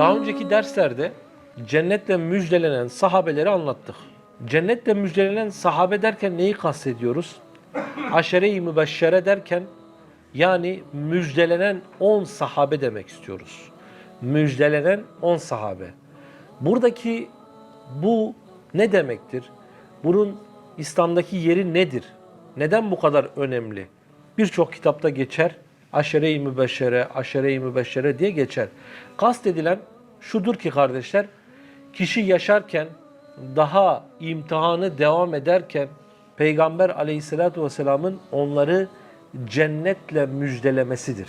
Daha önceki derslerde cennetle müjdelenen sahabeleri anlattık. Cennetle müjdelenen sahabe derken neyi kastediyoruz? Aşere-i mübeşşere derken yani müjdelenen 10 sahabe demek istiyoruz. Müjdelenen 10 sahabe. Buradaki bu ne demektir? Bunun İslam'daki yeri nedir? Neden bu kadar önemli? Birçok kitapta geçer. Aşere-i mübeşşere, aşere-i mübeşşere diye geçer. Kastedilen şudur ki kardeşler, kişi yaşarken daha imtihanı devam ederken Peygamber aleyhissalatü vesselamın onları cennetle müjdelemesidir.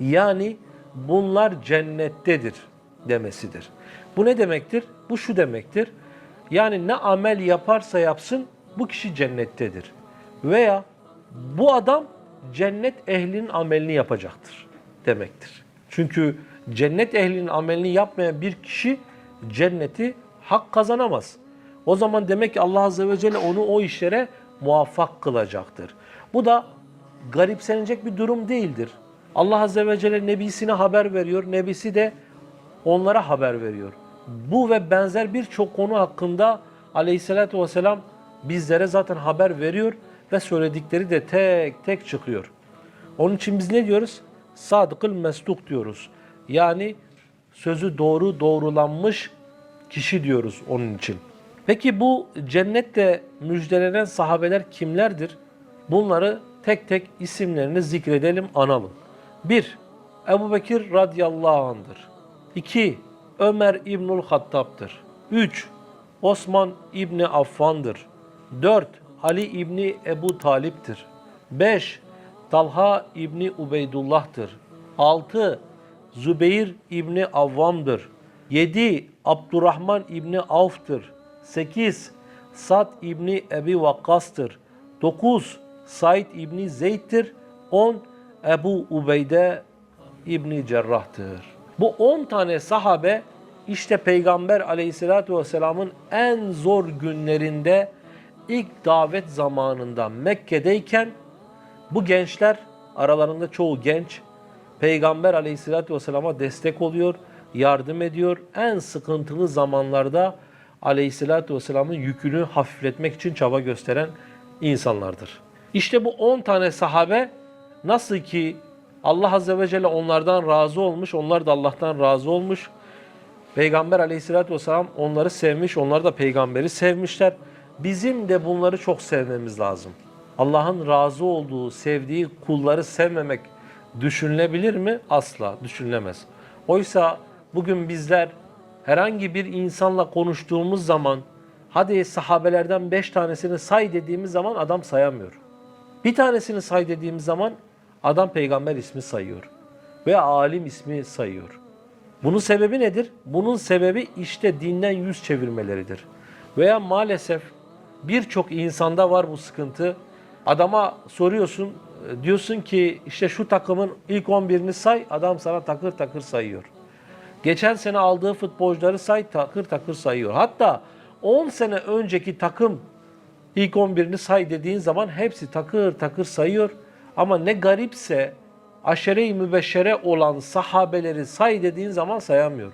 Yani bunlar cennettedir demesidir. Bu ne demektir? Bu şu demektir. Yani ne amel yaparsa yapsın bu kişi cennettedir. Veya bu adam cennet ehlinin amelini yapacaktır demektir. Çünkü cennet ehlinin amelini yapmayan bir kişi cenneti hak kazanamaz. O zaman demek ki Allah Azze ve Celle onu o işlere muvaffak kılacaktır. Bu da garipsenecek bir durum değildir. Allah Azze ve Celle Nebisine haber veriyor, Nebisi de onlara haber veriyor. Bu ve benzer birçok konu hakkında Aleyhisselatü Vesselam bizlere zaten haber veriyor ve söyledikleri de tek tek çıkıyor. Onun için biz ne diyoruz? Sadıkıl mesduk diyoruz. Yani sözü doğru doğrulanmış kişi diyoruz onun için. Peki bu cennette müjdelenen sahabeler kimlerdir? Bunları tek tek isimlerini zikredelim, analım. 1. Ebu Bekir radıyallahu anh'dır. 2. Ömer İbnül Hattab'dır. 3. Osman İbni Affan'dır. 4. Ali İbni Ebu Talip'tir. 5. Talha İbni Ubeydullah'tır. 6. Zübeyir İbni Avvam'dır. 7. Abdurrahman İbni Avf'tır. 8. Sad İbni Ebi Vakkas'tır. 9. Said İbni Zeyd'tir. 10. Ebu Ubeyde İbni Cerrah'tır. Bu 10 tane sahabe işte Peygamber aleyhissalatü vesselamın en zor günlerinde ilk davet zamanında Mekke'deyken bu gençler aralarında çoğu genç Peygamber aleyhissalatü vesselama destek oluyor, yardım ediyor. En sıkıntılı zamanlarda aleyhissalatü vesselamın yükünü hafifletmek için çaba gösteren insanlardır. İşte bu 10 tane sahabe nasıl ki Allah Azze ve Celle onlardan razı olmuş, onlar da Allah'tan razı olmuş. Peygamber aleyhissalatü vesselam onları sevmiş, onlar da peygamberi sevmişler. Bizim de bunları çok sevmemiz lazım. Allah'ın razı olduğu, sevdiği kulları sevmemek düşünülebilir mi? Asla düşünülemez. Oysa bugün bizler herhangi bir insanla konuştuğumuz zaman hadi sahabelerden beş tanesini say dediğimiz zaman adam sayamıyor. Bir tanesini say dediğimiz zaman adam peygamber ismi sayıyor veya alim ismi sayıyor. Bunun sebebi nedir? Bunun sebebi işte dinden yüz çevirmeleridir. Veya maalesef birçok insanda var bu sıkıntı. Adama soruyorsun, diyorsun ki işte şu takımın ilk 11'ini say, adam sana takır takır sayıyor. Geçen sene aldığı futbolcuları say, takır takır sayıyor. Hatta 10 sene önceki takım ilk 11'ini say dediğin zaman hepsi takır takır sayıyor. Ama ne garipse aşere-i mübeşşere olan sahabeleri say dediğin zaman sayamıyor.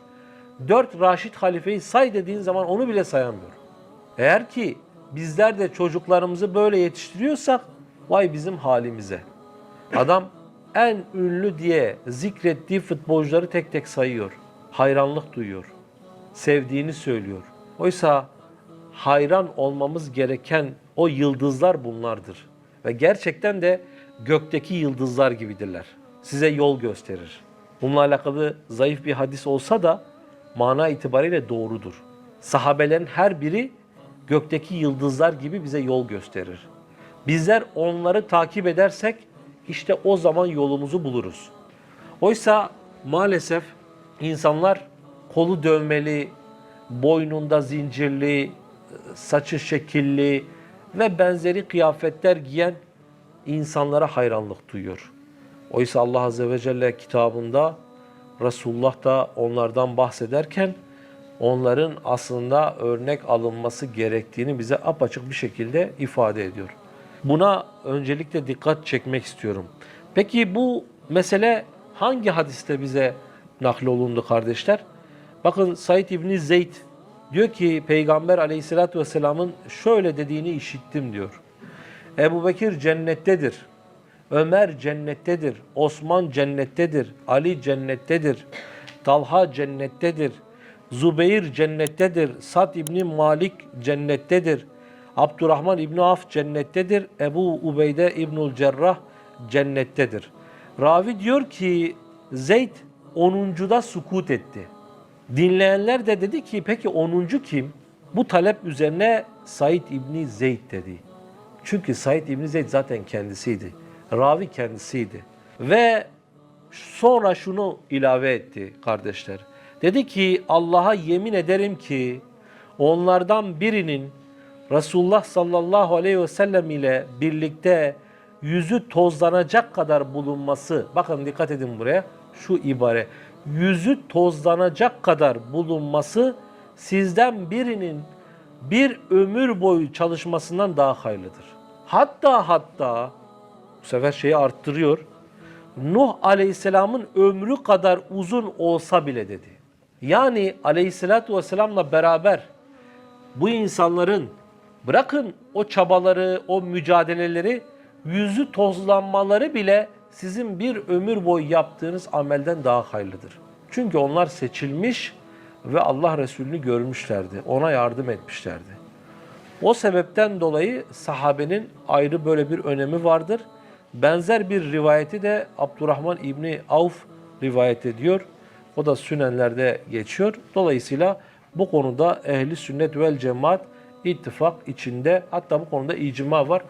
Dört Raşid halifeyi say dediğin zaman onu bile sayamıyor. Eğer ki bizler de çocuklarımızı böyle yetiştiriyorsak vay bizim halimize. Adam en ünlü diye zikrettiği futbolcuları tek tek sayıyor. Hayranlık duyuyor. Sevdiğini söylüyor. Oysa hayran olmamız gereken o yıldızlar bunlardır. Ve gerçekten de gökteki yıldızlar gibidirler. Size yol gösterir. Bununla alakalı zayıf bir hadis olsa da mana itibariyle doğrudur. Sahabelerin her biri gökteki yıldızlar gibi bize yol gösterir. Bizler onları takip edersek işte o zaman yolumuzu buluruz. Oysa maalesef insanlar kolu dövmeli, boynunda zincirli, saçı şekilli ve benzeri kıyafetler giyen insanlara hayranlık duyuyor. Oysa Allah Azze ve Celle kitabında Resulullah da onlardan bahsederken onların aslında örnek alınması gerektiğini bize apaçık bir şekilde ifade ediyor. Buna öncelikle dikkat çekmek istiyorum. Peki bu mesele hangi hadiste bize naklolundu kardeşler? Bakın Said İbni Zeyd diyor ki Peygamber aleyhissalatü vesselamın şöyle dediğini işittim diyor. Ebu Bekir cennettedir. Ömer cennettedir. Osman cennettedir. Ali cennettedir. Talha cennettedir. Zubeyir cennettedir. Sad İbni Malik cennettedir. Abdurrahman İbni Af cennettedir. Ebu Ubeyde İbnül Cerrah cennettedir. Ravi diyor ki Zeyd 10'uncuda sukut etti. Dinleyenler de dedi ki peki 10. kim? Bu talep üzerine Said İbni Zeyd dedi. Çünkü Said İbni Zeyd zaten kendisiydi. Ravi kendisiydi. Ve sonra şunu ilave etti kardeşler. Dedi ki Allah'a yemin ederim ki onlardan birinin Resulullah sallallahu aleyhi ve sellem ile birlikte yüzü tozlanacak kadar bulunması, bakın dikkat edin buraya, şu ibare, yüzü tozlanacak kadar bulunması sizden birinin bir ömür boyu çalışmasından daha hayırlıdır. Hatta hatta bu sefer şeyi arttırıyor. Nuh Aleyhisselam'ın ömrü kadar uzun olsa bile dedi. Yani Aleyhisselatü Vesselam'la beraber bu insanların bırakın o çabaları, o mücadeleleri, yüzü tozlanmaları bile sizin bir ömür boyu yaptığınız amelden daha hayırlıdır. Çünkü onlar seçilmiş ve Allah Resulü'nü görmüşlerdi. Ona yardım etmişlerdi. O sebepten dolayı sahabenin ayrı böyle bir önemi vardır. Benzer bir rivayeti de Abdurrahman İbni Avf rivayet ediyor. O da sünenlerde geçiyor. Dolayısıyla bu konuda ehli sünnet vel cemaat ittifak içinde hatta bu konuda icma var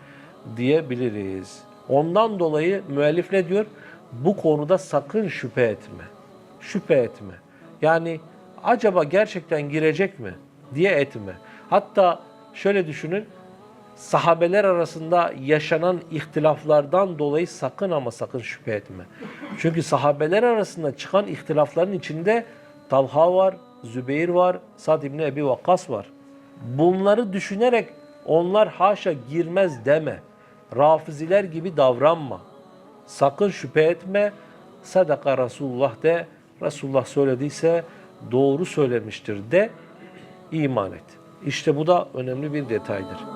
diyebiliriz. Ondan dolayı müellif ne diyor? Bu konuda sakın şüphe etme. Şüphe etme. Yani acaba gerçekten girecek mi diye etme. Hatta şöyle düşünün. Sahabeler arasında yaşanan ihtilaflardan dolayı sakın ama sakın şüphe etme. Çünkü sahabeler arasında çıkan ihtilafların içinde Talha var, Zübeyir var, Sad İbni Ebi Vakkas var. Bunları düşünerek onlar haşa girmez deme. Rafiziler gibi davranma. Sakın şüphe etme. Sadaka Resulullah de. Resulullah söylediyse doğru söylemiştir de. iman et. İşte bu da önemli bir detaydır.